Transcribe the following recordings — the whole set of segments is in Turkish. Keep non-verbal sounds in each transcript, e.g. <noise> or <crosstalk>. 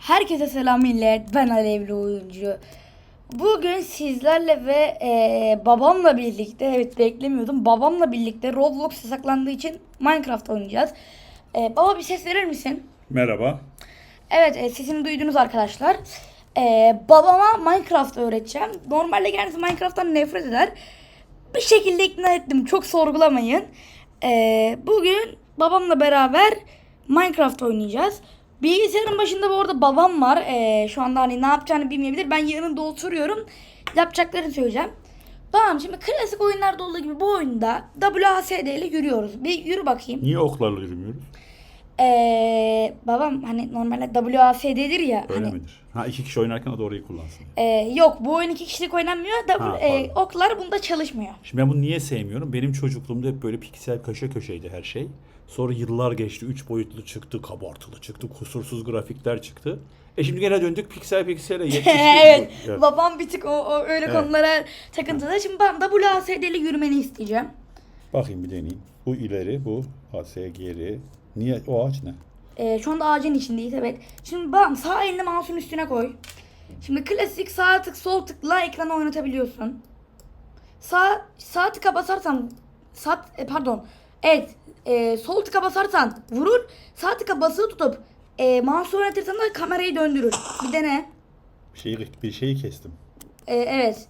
Herkese selam millet. Ben Alevli Oyuncu. Bugün sizlerle ve e, babamla birlikte, evet beklemiyordum. Babamla birlikte Roblox yasaklandığı için Minecraft oynayacağız. E, baba bir ses verir misin? Merhaba. Evet e, sesini duydunuz arkadaşlar. E, babama Minecraft öğreteceğim. Normalde kendisi Minecraft'tan nefret eder. Bir şekilde ikna ettim. Çok sorgulamayın. E, bugün babamla beraber Minecraft oynayacağız. Bilgisayarın başında bu arada babam var. E, şu anda hani ne yapacağını bilmeyebilir. Ben yanında oturuyorum. Yapacaklarını söyleyeceğim. Tamam şimdi klasik oyunlarda olduğu gibi bu oyunda WASD ile yürüyoruz. Bir yürü bakayım. Niye oklarla yürümüyoruz? Ee, babam hani normalde WASD'dir ya. Öyle hani, midir? Ha iki kişi oynarken o da orayı kullansın. e, yok bu oyun iki kişilik oynanmıyor. W, Ha, e, oklar bunda çalışmıyor. Şimdi ben bunu niye sevmiyorum? Benim çocukluğumda hep böyle piksel köşe köşeydi her şey. Sonra yıllar geçti. Üç boyutlu çıktı, kabartılı çıktı, kusursuz grafikler çıktı. E şimdi gene döndük piksel piksele <laughs> 70 evet, Evet. babam bir tık o, o öyle Evet. konulara takıntılı. Şimdi ben WASD ile yürümeni isteyeceğim. Bakayım bir deneyeyim. Bu ileri, bu AS geri. Niye? O ağaç ne? Ee, şu anda ağacın içindeyiz evet. Şimdi babam sağ elini mouse'un üstüne koy. Şimdi klasik sağ tık sol tıkla ekranı oynatabiliyorsun. Sağ sağ tıka basarsan sağ e, pardon. Evet, e, sol tıka basarsan vurur. Sağ tıka basılı tutup e, mouse oynatırsan da kamerayı döndürür. Bir dene. Bir şeyi, bir şeyi kestim. E, evet.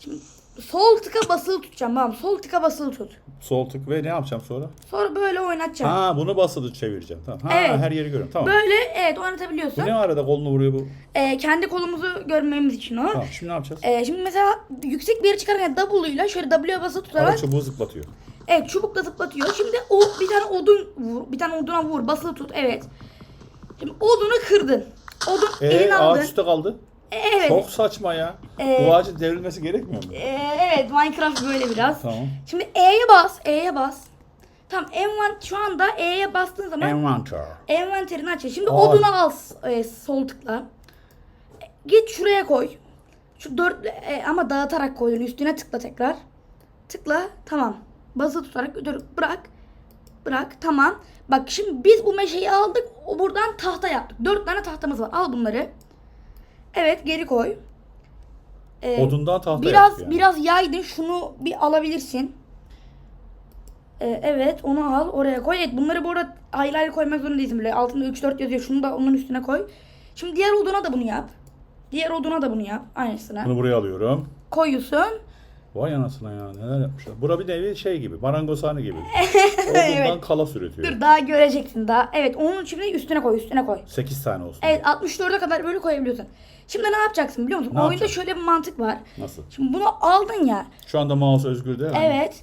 Şimdi sol tıka basılı tutacağım babam. Sol tıka basılı tut. Sol tık ve ne yapacağım sonra? Sonra böyle oynatacağım. Ha bunu basılı çevireceğim. Tamam. Ha Evet. her yeri görüyorum. Tamam. Böyle evet Bu oynatabiliyorsun. ne arada kolunu vuruyor bu? E, kendi kolumuzu görmemiz için o. Tamam şimdi ne yapacağız? Ee, şimdi mesela yüksek bir yere çıkarken W ile şöyle W'ye basılı tutarak Ara çubuğu zıplatıyor. Evet çubukla zıplatıyor. Şimdi o bir tane odun vur, bir tane oduna vur, basılı tut. Evet. Şimdi odunu kırdın. Odun Ee, elini aldın. ağaç üstte kaldı. E, evet. Çok saçma ya. Ee, Bu ağacın devrilmesi gerekmiyor mu? E, evet Minecraft böyle biraz. Tamam. Şimdi E'ye bas, E'ye bas. Tamam envan şu anda E'ye bastığın zaman Envanter. envanterini açıyor. Şimdi Aa. odunu al e, sol tıkla. E, Git şuraya koy. Şu dört e, ama dağıtarak koydun. Üstüne tıkla tekrar. Tıkla. Tamam. Basılı tutarak dur, bırak. Bırak. Tamam. Bak şimdi biz bu meşeyi aldık. O buradan tahta yaptık. Dört tane tahtamız var. Al bunları. Evet geri koy. E, Odundan tahta biraz yani. biraz yaydın. Şunu bir alabilirsin. Ee, evet onu al oraya koy. Evet bunları bu arada ayrı ayrı koymak zorunda değilsin böyle. Altında 3-4 yazıyor. Şunu da onun üstüne koy. Şimdi diğer oduna da bunu yap. Diğer oduna da bunu yap. Aynısını. Bunu buraya alıyorum. Koyuyorsun. Vay anasına ya neler yapmışlar. Bura bir nevi şey gibi marangozhane gibi. Odundan <laughs> Evet. kalas üretiyor. Dur daha göreceksin daha. Evet onun şimdi üstüne koy üstüne koy. 8 tane olsun. Evet 64'e kadar böyle koyabiliyorsun. Şimdi ne yapacaksın biliyor musun? Ne Oyunda yapacağım? şöyle bir mantık var. Nasıl? Şimdi bunu aldın ya. Şu anda mouse özgür değil mi? Evet.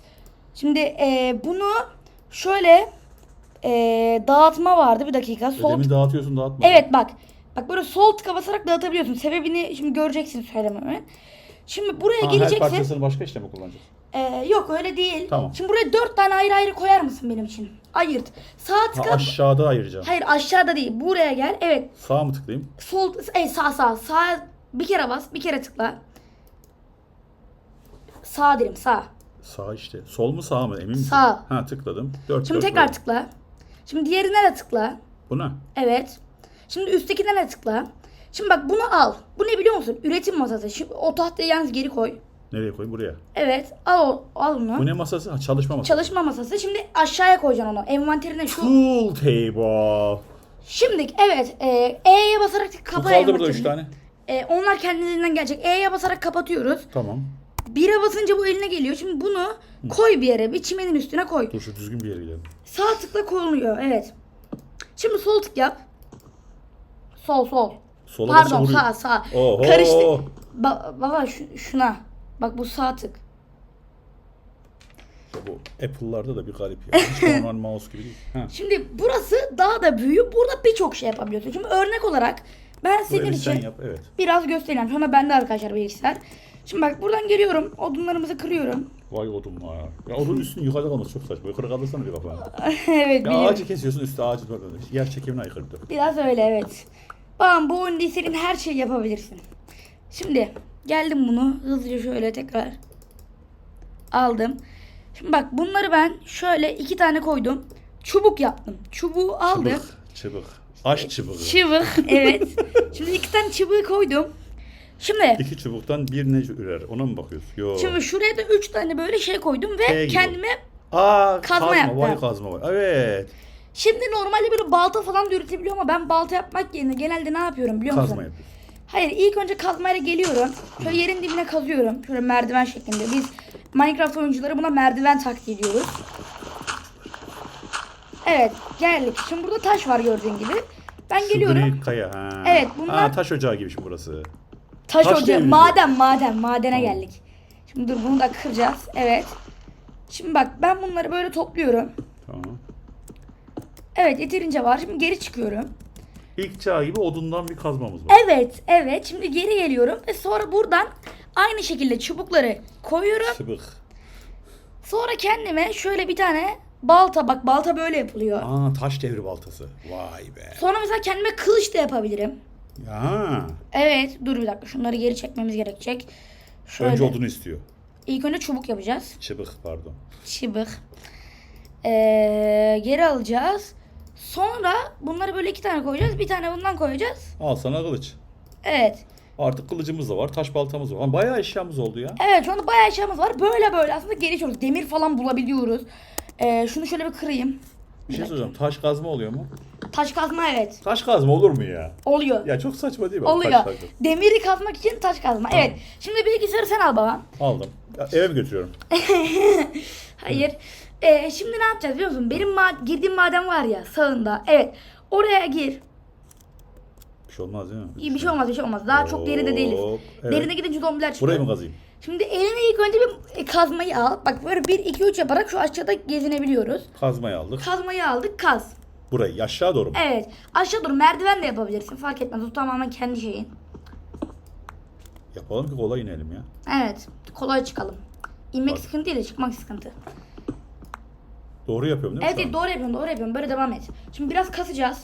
Şimdi e, bunu şöyle e, dağıtma vardı bir dakika. Sol Ödemi dağıtıyorsun dağıtma. Evet bak. Bak böyle sol tıka basarak dağıtabiliyorsun. Sebebini şimdi göreceksin söylememi. Şimdi buraya Ha, her geleceksin. parçasını başka işte mi kullanacağız? Ee, yok öyle değil. Tamam. Şimdi buraya dört tane ayrı ayrı koyar mısın benim için? Ayırt. Sağ Ha, aşağıda ayıracağım. Hayır aşağıda değil. Buraya gel. Evet. Sağa mı tıklayayım? Sol e, sağ sağ. Sağ bir kere bas. Bir kere tıkla. Sağ derim sağ. Sağ işte. Sol mu sağ mı emin misin? Sağ. Ha tıkladım. 4 Şimdi tekrar tıkla. Şimdi diğerine de tıkla. Bu ne? Evet. Şimdi üsttekine de tıkla. Şimdi bak bunu al. Bu ne biliyor musun? Üretim masası. Şimdi o tahtayı yalnız geri koy. Nereye koyayım? Buraya. Evet. Al, o- al onu. Bu ne masası? Ha, çalışma masası. Çalışma masası. Şimdi aşağıya koyacaksın onu. Envanterine şu. Pool table. Şimdi evet. E, E'ye basarak Bu kapa kaldı burada envanterini. 3 tane. E, onlar kendiliğinden gelecek. E'ye basarak kapatıyoruz. Tamam. Bire basınca bu eline geliyor. Şimdi bunu koy bir yere. Bir çimenin üstüne koy. Dur şu düzgün bir yere gidelim. Sağ tıkla koyuluyor. Evet. Şimdi sol tık yap. Sol sol. Sola Pardon vuruyor. sağ sağ. Oho. Karıştı. Ba- baba şu- şuna. Bak bu sağ tık. Bu Apple'larda da bir garip ya. Hiç normal <laughs> mouse gibi değil. Ha. Şimdi burası daha da büyüyor. Burada birçok şey yapabiliyorsun. Şimdi örnek olarak ben Bu senin için sen yap. Evet. biraz göstereyim. Sonra bende arkadaşlar bilgisayar. Şimdi bak buradan geliyorum. Odunlarımızı kırıyorum. Vay odun ya. Ya odun <laughs> üstünün yukarıda kalması çok saçma. Yukarı kaldırsana bir kafana. <laughs> evet Ya biliyorum. ağacı kesiyorsun üstü ağacı böyle. Yer çekimine aykırı bir. Biraz öyle evet. Bam bu oyunda istediğin her şeyi yapabilirsin. Şimdi geldim bunu hızlıca şöyle tekrar aldım. Şimdi bak bunları ben şöyle iki tane koydum. Çubuk yaptım. Çubuğu aldım. Çıbık. Çıbık. Aş çubuğu. Çıbık <laughs> evet. Şimdi iki tane çıbığı koydum. Şimdi İki çubuktan bir ne ürer? Ona mı bakıyorsun? Yok. şimdi şuraya da üç tane böyle şey koydum ve T gibi. kendime Aa Kazma kazma, yaptım. vay kazma var. Evet. Şimdi normalde böyle balta falan da üretebiliyorum ama ben balta yapmak yerine genelde ne yapıyorum biliyor musun? Kazma yapıyorsun. Hayır ilk önce kazmayla geliyorum. Şöyle yerin dibine kazıyorum. Şöyle merdiven şeklinde. Biz Minecraft oyuncuları buna merdiven taktiği diyoruz. Evet geldik. Şimdi burada taş var gördüğün gibi. Ben Şu geliyorum. gri kaya. Ha. Evet, bunlar- Ha, taş ocağı gibi şimdi burası. Taş, taş ocağı. Maden maden. Madene Tamam. geldik. Şimdi dur bunu da kıracağız. Evet. Şimdi bak ben bunları böyle topluyorum. Tamam. Evet yeterince var. Şimdi geri çıkıyorum. İlk çağ gibi odundan bir kazmamız var. Evet evet. Şimdi geri geliyorum. Ve sonra buradan aynı şekilde çubukları koyuyorum. Çıbık. Sonra kendime şöyle bir tane balta bak balta böyle yapılıyor. Aa taş devri baltası. Vay be. Sonra mesela kendime kılıç da yapabilirim. Ya. Evet dur bir dakika şunları geri çekmemiz gerekecek. Şöyle. Önce odunu istiyor. İlk önce çubuk yapacağız. Çıbık pardon. Çıbık. Ee, geri alacağız. Sonra bunları böyle iki tane koyacağız. Bir tane bundan koyacağız. Al sana kılıç. Evet. Artık kılıcımız da var, taş baltamız var. Ama bayağı eşyamız oldu ya. Evet şu anda bayağı eşyamız var. Böyle böyle aslında gelişiyoruz. Demir falan bulabiliyoruz. Ee, şunu şöyle bir kırayım. Bir şey soracağım. Taş kazma oluyor mu? Taş kazma evet. Taş kazma olur mu ya? Oluyor. Ya çok saçma değil mi? Oluyor. Taş kazma. Demiri kazmak için taş kazma. Evet. Şimdi bilgisayarı sen al baba. Aldım. Ya, eve mi götürüyorum? <laughs> Hayır. Ee, şimdi ne yapacağız biliyor musun? Benim ma- girdiğim maden var ya sağında. Evet. Oraya gir. Bir şey olmaz değil mi? İyi bir şey olmaz bir şey olmaz. Daha çok derinde değiliz. Evet. Derine gidince zombiler çıkıyor. Burayı mı kazayım? Şimdi eline ilk önce bir e, kazmayı al. Bak böyle 1 2 3 yaparak şu aşağıda gezinebiliyoruz. Kazmayı aldık. Kazmayı aldık kaz. Burayı aşağı doğru mu? Evet. Aşağı doğru merdiven de yapabilirsin. Fark etmez. O tamamen kendi şeyin. Yapalım ki kolay inelim ya. Evet. Kolay çıkalım. İnmek Hadi. sıkıntı değil de çıkmak sıkıntı. Doğru yapıyorum değil mi? Evet, şu evet an? doğru yapıyorsun doğru yapıyorsun. Böyle devam et. Şimdi biraz kasacağız.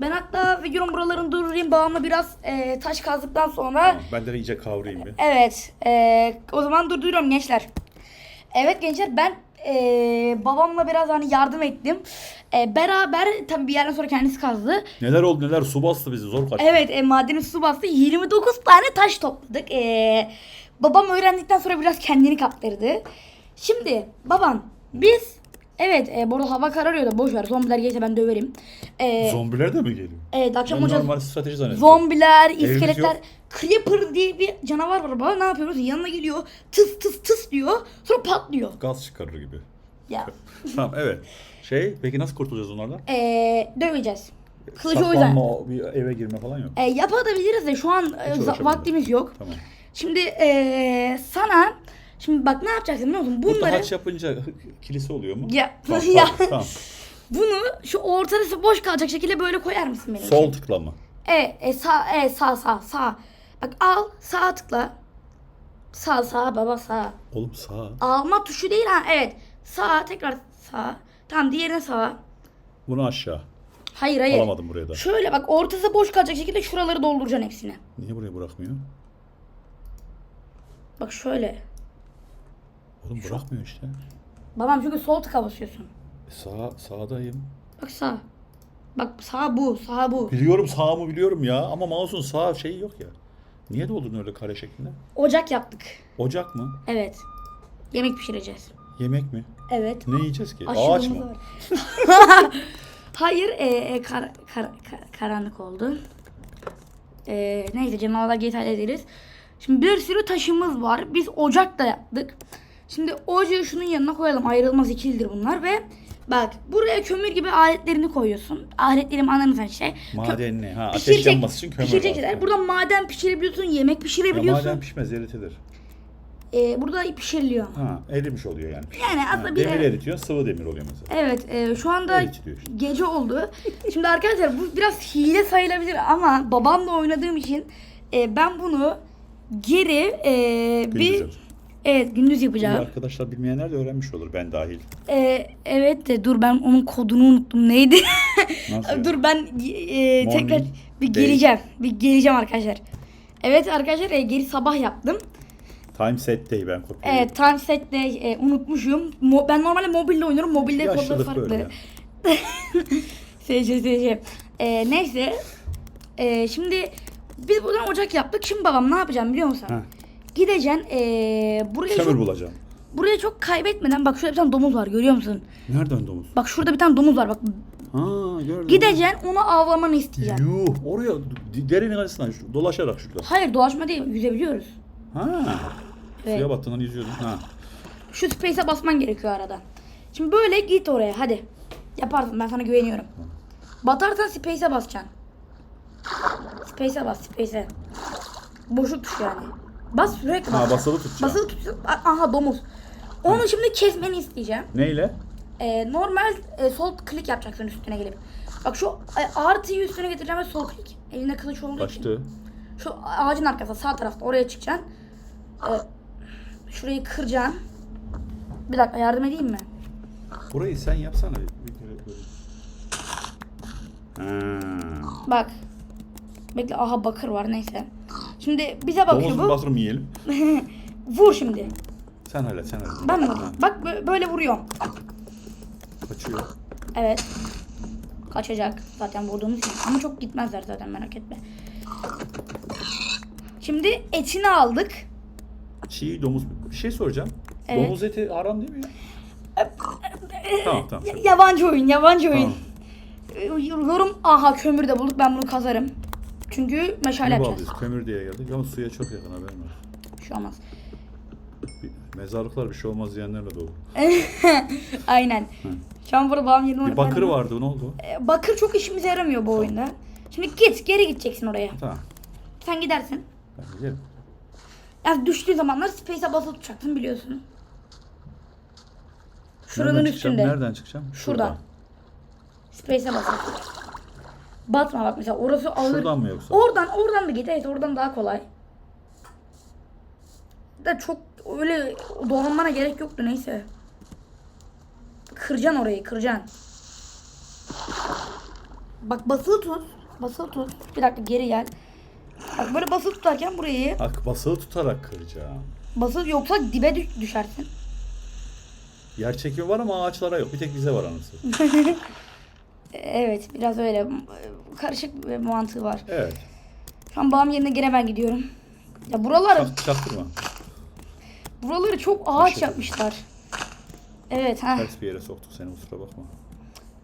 Ben hatta videonun buralarını durdurayım. Babamla biraz e, taş kazdıktan sonra Tamam, ben de iyice kavrayayım bir. Evet. eee, o zaman durduruyorum gençler. Evet gençler ben eee, babamla biraz hani yardım ettim. Eee, beraber tabii bir yerden sonra kendisi kazdı. Neler oldu neler su bastı bizi zor kaçtık. Evet e, madenin su bastı. 29 tane taş topladık. Eee, babam öğrendikten sonra biraz kendini kaptırdı. Şimdi babam biz evet e, bu arada hava kararıyor da boş ver. Zombiler gelirse ben döverim. Eee, Zombiler de mi geliyor? evet akşam Ben olacağız. normal strateji zannettim. Zombiler, iskeletler. yok. Creeper diye bir canavar var baba. Ne yapıyoruz? Yanına geliyor. Tıs tıs tıs diyor. Sonra patlıyor. Gaz çıkarır gibi. Ya. <laughs> tamam evet. Şey peki nasıl kurtulacağız onlardan? Ee, döveceğiz. Kılıcı o yüzden. Saklanma, bir eve girme falan yok. Ee, yapabiliriz de şu an e, za- vaktimiz yok. Tamam. Şimdi ee, sana şimdi bak ne yapacaksın biliyor musun? Burada Bunları haç yapınca <laughs> kilise oluyor mu? ya, Tamam, <laughs> ya tamam, tamam. bunu şu ortası boş kalacak şekilde böyle koyar mısın benim Sol için? tıklama. Evet, e, sağ, evet, sağ, sağ, sağ. Bak al, sağ tıkla. Sağ, sağ, baba sağ. Oğlum sağ. Alma tuşu değil ha. Evet. Sağ tekrar sağ. Tamam diğerine sağ. Bunu aşağı. Hayır hayır. Alamadım buraya da. Şöyle bak ortası boş kalacak şekilde şuraları dolduracaksın hepsini. Niye buraya bırakmıyor? Bak şöyle. Oğlum bırakmıyor işte. Babam çünkü sol tıka basıyorsun. E, Sağ, sağdayım. Bak sağ. Bak sağ bu, sağ bu. Biliyorum sağımı biliyorum ya ama mouse'un sağ şeyi yok ya. Niye doldurdun öyle kare şeklinde? Ocak yaptık. Ocak mı? Evet. Yemek pişireceğiz. Yemek mi? Evet. Ne yiyeceğiz ki? Ağaç mı? var. <laughs> Hayır, e, e, kar, kar, kar- karanlık oldu. E, neyse canavarlar geç hallederiz. Şimdi bir sürü taşımız var. Biz ocak da yaptık. Şimdi ocağı şunun yanına koyalım. Ayrılmaz ikilidir bunlar ve bak buraya kömür gibi aletlerini koyuyorsun. Aletlerim anladın sen işte. Kö- Madenli. Ha ateş yanması için kömür pişirecek şeyler. Burada maden pişirebiliyorsun, yemek Ya pişirebiliyorsun. maden pişmez eritilir. E, burada pişiriliyor. Ha erimiş oluyor yani. Yani aslında Ha, bir demir de- eritiyorsun sıvı demir oluyor mesela. Evet, e, şu anda işte. gece oldu. Şimdi arkadaşlar bu biraz hile sayılabilir ama babamla oynadığım için e, ben bunu geri e, Gündüz bir yapacağım. Evet gündüz Bu yapacağım. arkadaşlar bilmeyenler de öğrenmiş olur ben dahil. E, evet de dur ben onun kodunu unuttum. Neydi? Nasıl? <laughs> dur ben e, Morning, tekrar bir day. geleceğim. Bir geleceğim arkadaşlar. Evet arkadaşlar e, geri sabah yaptım. Time set day ben kopyalıyorum. Evet time set'te e, unutmuşum. Mo- ben normalde mobille oynuyorum. Mobilde kodları Yaşlılık farklı. böyle ya. SC SC. Ee, neyse. Ee, şimdi biz buradan ocak yaptık. Şimdi babam ne yapacağım biliyor musun? Ha. Gideceksin ee, buraya Kömür çok, bulacağım. buraya çok kaybetmeden bak şurada bir tane domuz var görüyor musun? Nereden domuz? Bak şurada bir tane domuz var bak. Ha gördüm. Gideceksin onu avlamanı isteyeceğim. Yuh oraya derenin arasından şu- dolaşarak şurada. Hayır dolaşma değil yüzebiliyoruz. Ha. Evet. Suya battığından yüzüyordun. Ha. Şu space'e basman gerekiyor arada. Şimdi böyle git oraya hadi. Yaparsın ben sana güveniyorum. Batarsan space'e basacaksın. Space'e bas space'e. Boşluk tuş yani. Bas sürekli Ha bas. basılı tutacağım. Basılı tut. A- Aha domuz. Onu şimdi kesmeni isteyeceğim. Neyle? Ee, normal e, sol klik yapacaksın üstüne gelip. Bak şu e, artıyı üstüne getireceğim ve sol klik. Elinde kılıç olduğu için. Kaçtı. Şu ağacın arkasında sağ tarafta oraya çıkacaksın. Ee, şurayı kıracaksın. Bir dakika yardım edeyim mi? Burayı sen yapsana. bir- bir kere böyle. Ha. Bak. Bekle aha bakır var neyse. Şimdi bize bakıyor Domuzun bu. basırım yiyelim. <laughs> Vur şimdi. Sen hallet sen hallet. Ben mi vurayım? Bak bö- böyle vuruyorum. Kaçıyor. Evet. Kaçacak zaten vurduğumuz için. Ama çok gitmezler zaten merak etme. Şimdi etini aldık. Çiğ domuz. Bir şey soracağım. Evet. Domuz eti aram değil mi ya? tamam tamam. Ya- yabancı oyun, yabancı oyun. Tamam. Yorum aha kömür de bulduk ben bunu kazarım. Çünkü meşale Ne yapacağız. bağlıyız? Kömür diye geldik ama suya çok yakın haberin olsun. Bir şey olmaz. Bir- Mezarlıklar bir şey olmaz diyenlerle dolu. <laughs> Aynen. Şu an burada babam yerine Bir bakırı vardı ne oldu? Ee, Bakır çok işimize yaramıyor bu oyunda. Şimdi git geri gideceksin oraya. Tamam. Sen gidersin. Ben gidelim. Yani düştüğü zamanlar space'e basılı tutacaksın biliyorsun. Şuranın Nereden çıkacağım? üstünde. Nereden çıkacağım? Şuradan. Space'e basılı. Batma bak mesela orası ağır. Şuradan mı yoksa? Oradan oradan da git evet oradan daha kolay. Da çok öyle dolanmana gerek yoktu neyse. Kıracaksın orayı kıracaksın. Bak basılı tut. Basılı tut. Bir dakika geri gel. Bak böyle basılı tutarken burayı Bak basılı tutarak kıracağım. basılı yoksa dibe düş- düşersin. Yer çekimi var ama ağaçlara yok. Bir tek bize var anası. <laughs> Evet biraz öyle karışık bir mantığı var. Evet. Şu an babam yerine gene ben gidiyorum. Ya buralar Çak, çaktırma. buraları çok ağaç Başladı. yapmışlar. Evet ha. Ters bir yere soktuk seni kusura bakma.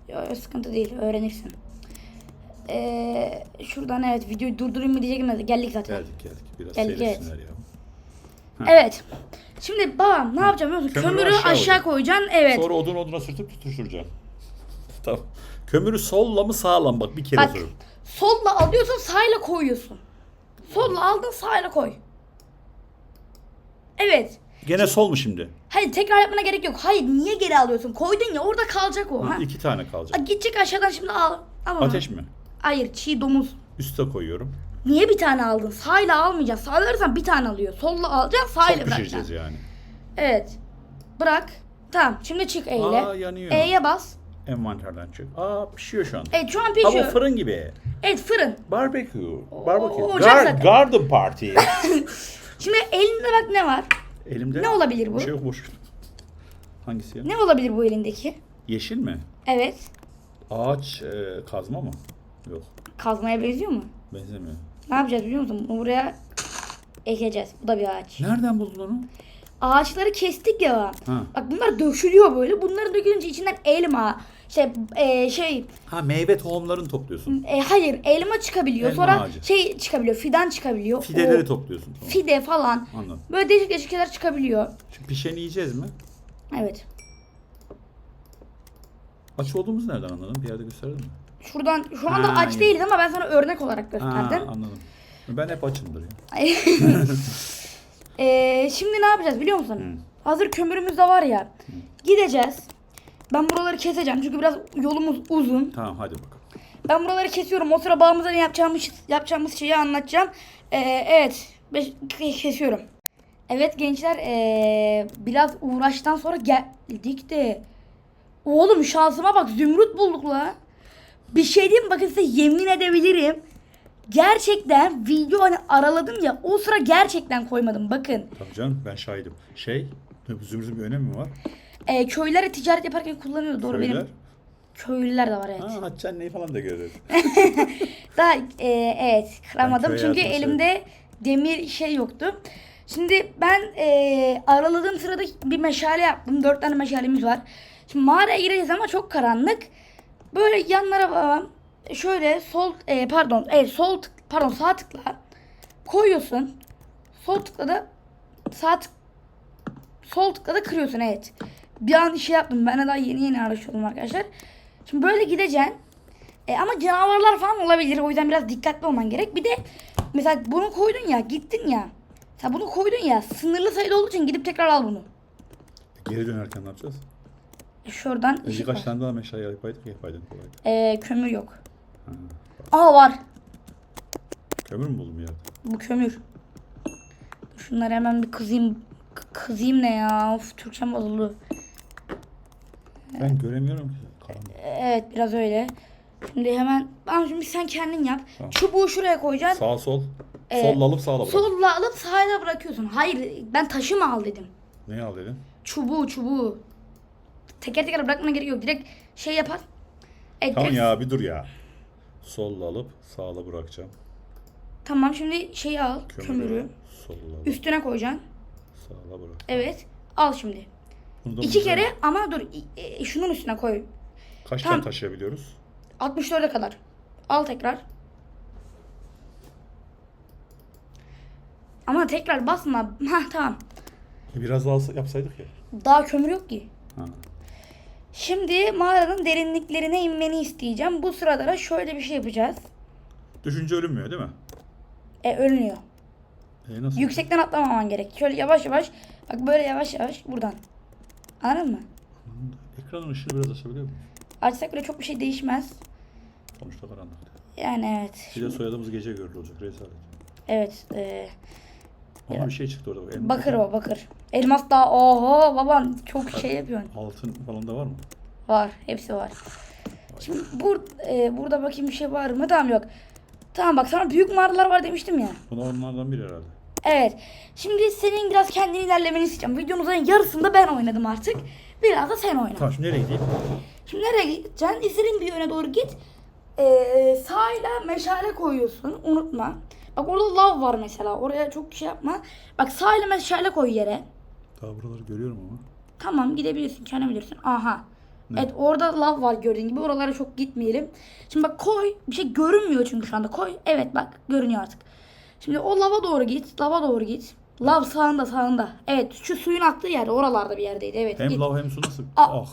Yo, sıkıntı değil öğrenirsin. Ee, şuradan evet videoyu durdurayım mı diyecektim de geldik zaten. Geldik geldik. Biraz Geldik, seyretsinler ya. Evet. Şimdi babam ne yapacağım biliyor musun? Kömürü Kömürü aşağı aşağı, koyacaksın. Evet. Sonra odun oduna sürtüp tutuşturacağım. Tamam. Kömürü solla mı sağla mı? Bak bir kere Bak solla alıyorsun sağıyla koyuyorsun. Solla aldın sağıyla koy. Evet. Gene sol mu şimdi? Hayır tekrar yapmana gerek yok. Hayır niye geri alıyorsun? Koydun ya orada kalacak o. Ha. İki tane Ha, kalacak. Gidecek aşağıdan şimdi al. Al onu. Ateş mi? Hayır çiğ domuz. Üste koyuyorum. Niye bir tane aldın? Sağıyla almayacaksın. Sağ alırsan bir tane alıyor. Solla alacaksın Çok sağıyla pişireceğiz bırakacaksın. yani. Evet. Bırak. Tamam şimdi çık eyle. Aa yanıyor. E'ye bas. Envanterden çık. Aa pişiyor şu an. Evet şu an Ama pişiyor. fırın gibi. Evet fırın. Barbecue. Barbecue. ocak Gar- zaten. garden party. <laughs> Şimdi elinde bak ne var? Elimde Ne olabilir bu? Bir şey yok boş. Hangisi ya? Ne olabilir bu elindeki? Yeşil mi? Evet. Ağaç e, kazma mı? Yok. Kazmaya benziyor mu? Benzemiyor. Ne yapacağız biliyor musun? Bunu buraya ekeceğiz. Bu da bir ağaç. Nereden buldun onu? Ağaçları kestik ya. Ha. Bak bunlar döşülüyor böyle. Bunları dökülünce içinden elma, işte e, şey, Ha meyve tohumlarını topluyorsun. e, hayır elma çıkabiliyor. Elma Sonra ağacı. şey çıkabiliyor, fidan çıkabiliyor. Fideleri O- topluyorsun. Tamam. Fide falan. Anladım. Böyle değişik değişik şeyler çıkabiliyor. Şu pişeni yiyeceğiz mi? Evet. Aç olduğumuz nereden anladın? Bir yerde gösterdin mi? Şuradan şu anda Ha, aç iyi. değiliz ama ben sana örnek olarak Ha, gösterdim. anladım. Ben hep açımdır ya. <laughs> <laughs> Ee, şimdi ne yapacağız biliyor musun? Hazır kömürümüz de var ya. Gideceğiz. Ben buraları keseceğim çünkü biraz yolumuz uzun. Tamam hadi bakalım. Ben buraları kesiyorum. O sıra bağımıza ne yapacağımız, yapacağımız şeyi anlatacağım. Ee, evet. Beş- kesiyorum. Evet gençler ee, biraz uğraştan sonra geldik de. Oğlum şansıma bak zümrüt bulduk la. Bir şey diyeyim bakın size yemin edebilirim. Gerçekten video hani araladım ya o sıra gerçekten koymadım bakın. Tabii canım ben şahidim. Şey, zümrütün bir önemi mi var? Ee, köylere ticaret yaparken kullanıyordu doğru Köyler. benim. Köylüler de var evet. Ha Hatice anneyi falan da görürüz. <laughs> Daha e, evet kıramadım köy çünkü hayatını elimde demir şey yoktu. Şimdi ben e, araladığım sırada bir meşale yaptım. Dört tane meşalemiz var. Şimdi mağaraya gireceğiz ama çok karanlık. Böyle yanlara falan şöyle sol e, pardon evet sol tık, pardon sağ tıkla koyuyorsun. Sol tıkla da sağ tık sol tıkla da kırıyorsun evet. Bir an şey yaptım. Ben de daha yeni yeni araştırdım arkadaşlar. Şimdi böyle gideceksin. E, ama canavarlar falan olabilir. O yüzden biraz dikkatli olman gerek. Bir de mesela bunu koydun ya gittin ya. Sen bunu koydun ya sınırlı sayıda olduğu için gidip tekrar al bunu. Geri dönerken ne yapacağız? E, Şuradan Önce kaç tane daha meşale yapaydık yapaydın kolaydı. E, kömür yok. Aa var. Kömür mü buldum yerde? Bu kömür. Şunları hemen bir kızayım. Kızayım ne ya? Of Türkçem bozuldu. Ben göremiyorum ki. Karanlık. Evet biraz öyle. Şimdi hemen Tamam şimdi sen kendin yap. Tamam. Çubuğu şuraya koyacaksın. Sağ sol. Ee, Solla alıp sağla bırak. Solla alıp sahile bırakıyorsun. Hayır ben taşı mı al dedim. Neyi al dedin? Çubuğu çubuğu. Teker teker bırakmana gerek yok. Direkt şey yapar. Evet, Tamam direkt- ya bir dur ya. Solla alıp sağla bırakacağım. Tamam şimdi şeyi al. Kömürü. Solla alıp Üstüne koyacaksın. sağla bırak. Evet. Al şimdi. Bunu da İki bulacağım. kere ama dur e, şunun üstüne koy. Kaç tane taşıyabiliyoruz? 64'e kadar. Al tekrar. Ama tekrar basma. <laughs> Ha tamam. Biraz daha yapsaydık ya. Daha kömür yok ki. Ha. Şimdi mağaranın derinliklerine inmeni isteyeceğim. Bu sırada da şöyle bir şey yapacağız. Düşünce ölünmüyor değil mi? E ölünüyor. E nasıl? Yüksekten atlamaman gerek. Şöyle yavaş yavaş. Bak böyle yavaş yavaş buradan. Anladın mı? Ekranın ışığını biraz açabiliyor muyum? Açsak bile çok bir şey değişmez. Sonuçta karanlık. Yani evet. Bir de soyadımız gece görülür olacak. Rezalet. Evet. E, Ama bir şey çıktı orada. bak. Bakır o bakır. Elmas daha oho baban çok şey yapıyorsun. Altın falan da var mı? Var. Hepsi var. Şimdi bur e, burada bakayım bir şey var mı? Tamam yok. Tamam bak sana büyük mağaralar var demiştim ya. Bu da onlardan biri herhalde. Evet. Şimdi senin biraz kendini ilerlemeni isteyeceğim. Videomuzun yarısında ben oynadım artık. Biraz da sen oyna. Tamam şimdi nereye gideyim? Şimdi nereye gideceksin? İstediğin bir yöne doğru git. Ee, sahile meşale koyuyorsun. Unutma. Bak orada lav var mesela. Oraya çok şey yapma. Bak sahile meşale koy yere. Daha buraları görüyorum ama. Tamam gidebilirsin. Kendin bilirsin. Aha. Evet orada lav var gördüğün gibi. Oralara çok gitmeyelim. Şimdi bak koy. Bir şey görünmüyor çünkü şu anda. Koy. Evet bak görünüyor artık. Şimdi o lava doğru git. Lava doğru git. Lav sağında sağında. Evet şu suyun aktığı yerde. Oralarda bir yerdeydi. Evet Hem git. lav hem su nasıl? Ah.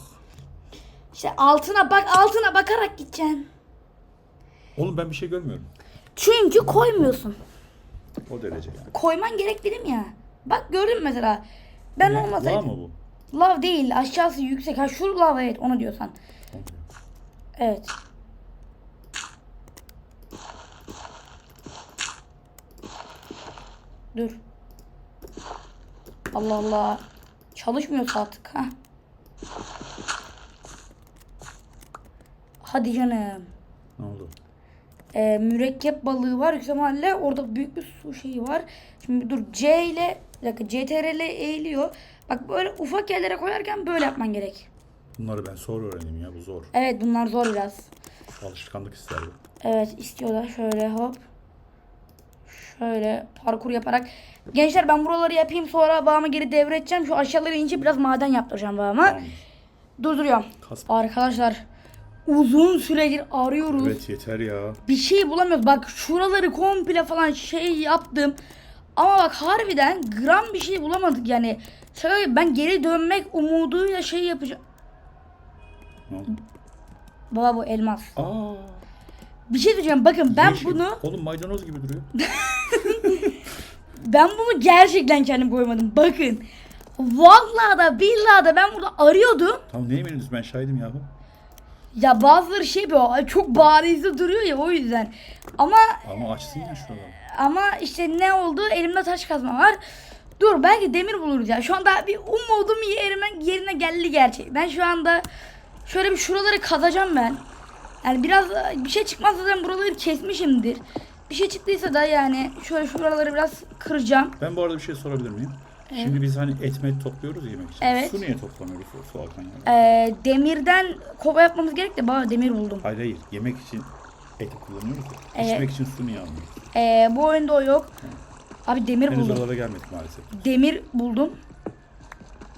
İşte altına bak altına bakarak gideceksin. Oğlum ben bir şey görmüyorum. Çünkü koymuyorsun. O derece yani. Koyman gerek dedim ya. Bak gördün mesela. Ben Ne? olmasaydım. Lav mı bu? Lav değil aşağısı yüksek. Ha şu lav evet onu diyorsan. Evet. Dur. Allah Allah. Çalışmıyor saat. Ha. Hadi canım. Ee, mürekkep balığı var. Yüksek ihtimalle orada büyük bir su şeyi var. Şimdi dur C ile dakika CTRL eğiliyor. Bak böyle ufak yerlere koyarken böyle yapman gerek. Bunları ben sonra öğreneyim ya bu zor. Evet bunlar zor biraz. Alışkanlık ister bu. Evet istiyorlar. Şöyle hop. Şöyle parkur yaparak. Gençler ben buraları yapayım sonra bağıma geri devredeceğim. Şu aşağıları ince biraz maden yaptıracağım bağıma. Tamam. Durduruyorum. Kas- Arkadaşlar uzun süredir arıyoruz. Evet yeter ya. Bir şey bulamıyoruz. Bak şuraları komple falan şey yaptım. Ama bak harbiden gram bir şey bulamadık yani. Gibi ben geri dönmek umuduyla şey yapacağım. Baba bu elmas. Aa. Bir şey diyeceğim bakın ben yeşil. bunu Oğlum maydanoz gibi duruyor. <laughs> ben bunu gerçekten kendim koymadım. Bakın. Vallahi da billahi da ben burada arıyordum. Tamam ne yemediniz ben şahidim yahu. Ya bazıları şey yapıyor. Çok barizde duruyor ya o yüzden. Ama Ama açsın ya şuraları. Ama işte ne oldu? Elimde taş kazma var. Dur belki demir buluruz ya. Şu anda bir umudum yerine, yerine geldi gerçekten. Şu anda şöyle bir şuraları kazacağım ben. Yani biraz bir şey çıkmazsa ben buraları kesmişimdir. Bir şey çıktıysa da yani şöyle şuraları biraz kıracağım. Ben bu arada bir şey sorabilir miyim? Şimdi biz hani etmet topluyoruz ya yemek için. Evet. Su niye toplamıyoruz su, su akan yerde? Ee, demirden kova yapmamız gerek de baba demir buldum. Hayır hayır. Yemek için eti kullanıyoruz ya. Evet. İçmek için su niye almıyoruz? Ee, bu oyunda o yok. Abi demir Henüz buldum. oralara gelmedik maalesef. Demir buldum.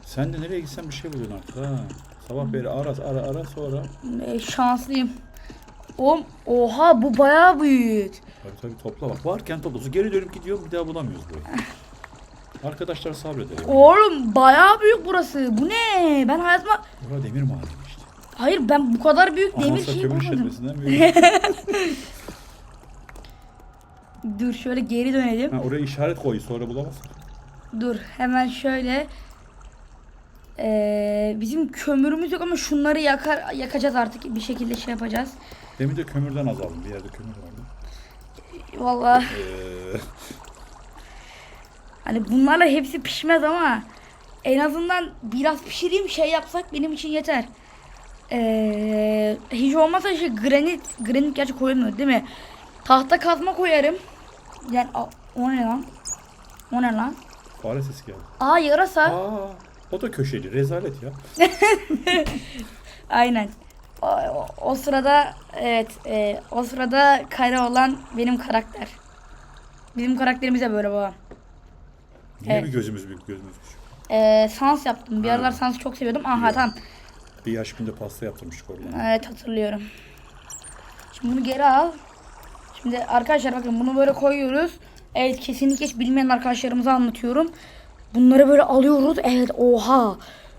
Sen de nereye gitsen bir şey buluyorsun artık ha. Sabah beri ara ara ara sonra. Ee, şanslıyım. Oğlum, oha bu bayağı büyük. Tabii tabii topla bak. Varken topla. Geri dönüp gidiyor bir daha bulamıyoruz burayı. <laughs> Arkadaşlar sabredelim. Oğlum bayağı büyük burası. Bu ne? Ben hayatıma... Bura demir madeni işte. Hayır ben bu kadar büyük demir şey bulmadım. <laughs> Dur şöyle geri dönelim. ha, oraya işaret koy sonra bulamazsın. Dur hemen şöyle. Ee, bizim kömürümüz yok ama şunları yakar yakacağız artık bir şekilde şey yapacağız. Demin de kömürden azaldım. Bir yerde kömür vardı. Vallahi Ee, hani bunlarla hepsi pişmez ama en azından biraz pişireyim şey yapsak benim için yeter. Ee, hiç olmazsa şey granit granit gerçi koyulmuyor değil mi? Tahta kazma koyarım. Yani o ne lan? O ne lan? fare sesi geldi. Aa yarasa. Aa, o da köşeli. Rezalet ya. <laughs> Aynen. O, o- o sırada evet e, o sırada kara olan benim karakter. Bizim karakterimiz de böyle baba. Niye Evet. bir gözümüz büyük gözümüz küçük? E, sans yaptım. Bir Ha. aralar sans çok seviyordum. Aha Biliyorum. tamam. Bir yaş günde pasta yaptırmıştık orada. Evet hatırlıyorum. Şimdi bunu geri al. Şimdi arkadaşlar bakın bunu böyle koyuyoruz. Evet kesinlikle hiç bilmeyen arkadaşlarımıza anlatıyorum. Bunları böyle alıyoruz. Evet oha.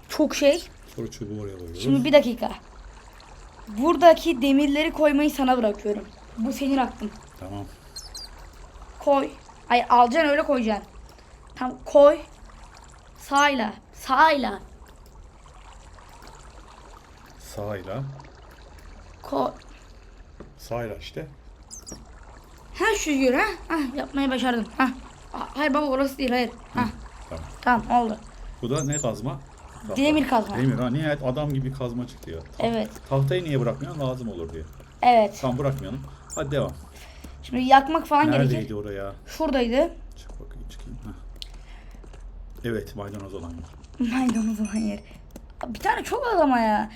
Çok şey. Sonra çubuğu oraya koyuyoruz. Şimdi bir dakika. Buradaki demirleri koymayı sana bırakıyorum. Bu senin hakkın. Tamam. Koy. Ay alacaksın öyle koyacaksın. Tam koy. Sağıyla. Sağıyla. Sağıyla. Koy. Sağıyla işte. Ha şu yürü ha. Ha yapmayı başardın. Ha. Hayır baba orası değil hayır. Ha. Tamam. Tamam oldu. Bu da ne kazma? Tahta. Demir kazma. Demir ha nihayet adam gibi kazma çıktı ya. Ta- Evet. Tahtayı niye bırakmıyorsun? Lazım olur diye. Evet. Tamam bırakmayalım. Hadi devam. Şimdi yakmak falan Neredeydi gerekir. oraya? Şuradaydı. Çık bakayım çıkayım. Heh. Evet maydanoz olan yer. Maydanoz olan yer. Bir tane çok az ama ya.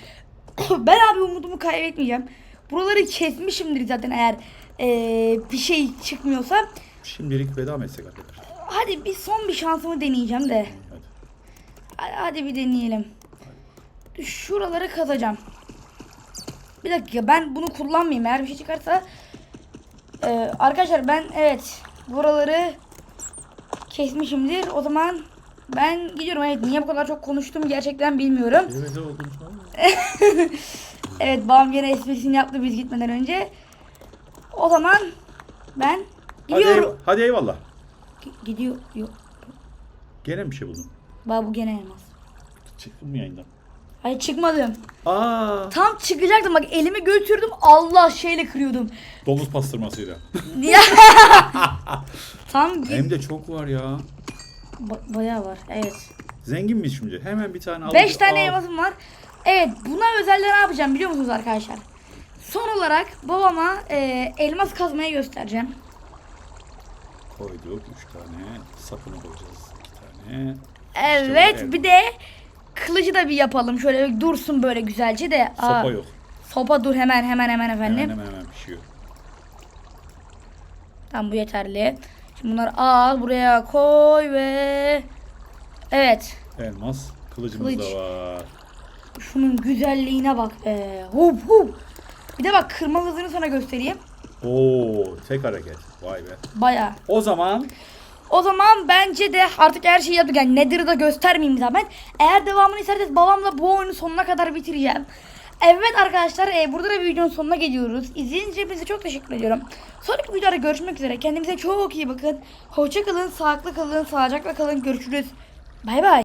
<coughs> ben abi umudumu kaybetmeyeceğim. Buraları kesmişimdir zaten eğer eee, bir şey çıkmıyorsa. Şimdilik veda mı etsek arkadaşlar? Hadi bir son bir şansımı deneyeceğim de. Hadi. Hadi, hadi bir deneyelim. Şuraları kazacağım. Bir dakika ben bunu kullanmayayım eğer bir şey çıkarsa. Ee, arkadaşlar ben evet buraları kesmişimdir. O zaman ben gidiyorum. Evet niye bu kadar çok konuştum gerçekten bilmiyorum. Evet şu an. Evet babam gene esprisini yaptı biz gitmeden önce. O zaman ben Hadi, gidiyorum. eyv- hadi eyvallah. Gi- Gidiyor. Yok. Gene mi bir şey buldun? Baba bu gene elmas. Çıktın mı yayından? Hayır çıkmadım. Aa, Tam çıkacaktım bak elimi götürdüm Allah şeyle kırıyordum. domuz pastırmasıyla. <laughs> Tam Hem de çok var ya. Ba- bayağı var evet. Zengin miyiz şimdi? Hemen bir tane al. 5 tane al. elmasım var. Evet buna özelde ne yapacağım biliyor musunuz arkadaşlar? Son olarak babama e, elmas kazmayı göstereceğim. Koyduk 3 tane. Sapını koyacağız 2 tane. Evet bir de kılıcı da bir yapalım. Şöyle dursun böyle güzelce de. Aa, Sopa yok. Sopa dur hemen hemen hemen efendim. Hemen hemen hemen pişiyor. Tamam bu yeterli. Bunları al buraya koy ve evet. Elmas. Kılıcımız Kılıç. da var. Şunun güzelliğine bak be. Hup hup. Bir de bak kırma hızını sana göstereyim. Oo, tek hareket. Vay be. Baya. O zaman O zaman bence de artık her şeyi yaptık. Yani Nether'ı da göstermeyeyim zaten. Eğer devamını isterseniz babamla bu oyunu sonuna kadar bitireceğim. Evet arkadaşlar e, burada da videonun sonuna geliyoruz. İzlediğiniz için çok teşekkür ediyorum. Sonraki videoda görüşmek üzere. Kendinize çok iyi bakın. Hoşça kalın, sağlıklı kalın, sağlıcakla kalın. Görüşürüz. Bay bay.